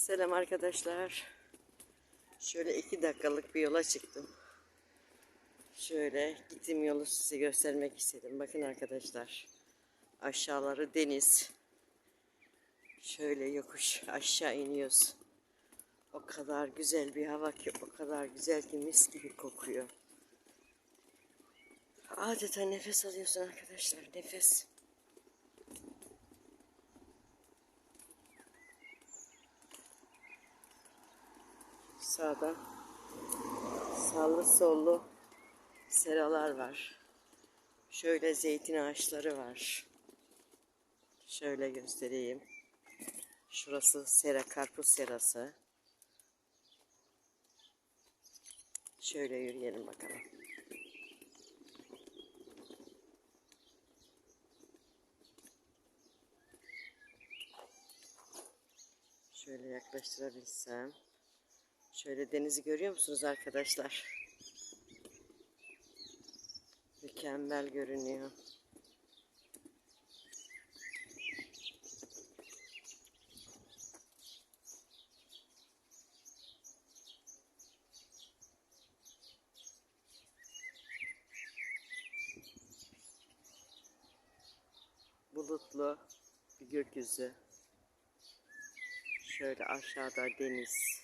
Selam arkadaşlar. Şöyle iki dakikalık bir yola çıktım. Şöyle gittiğim yolu size göstermek istedim. Bakın arkadaşlar. Aşağıları deniz. Şöyle yokuş aşağı iniyoruz. O kadar güzel bir hava ki, o kadar güzel ki mis gibi kokuyor. Adeta nefes alıyorsun arkadaşlar, nefes. Sağda sağlı sollu seralar var. Şöyle zeytin ağaçları var. Şöyle göstereyim. Şurası sera, karpuz serası. Şöyle yürüyelim bakalım. Şöyle yaklaştırabilsem. Şöyle denizi görüyor musunuz arkadaşlar? Mükemmel görünüyor. Bulutlu bir gökyüzü. Şöyle aşağıda deniz.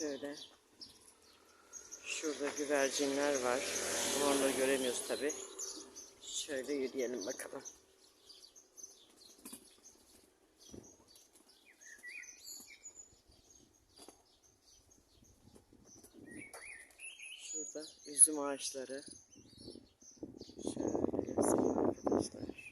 Şöyle. Şurada güvercinler var. Onları göremiyoruz tabi. Şöyle yürüyelim bakalım. Şurada üzüm ağaçları. Şöyle arkadaşlar.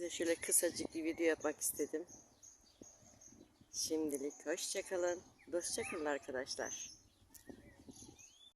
Size şöyle kısacık bir video yapmak istedim. Şimdilik hoşçakalın. Dostça kalın arkadaşlar.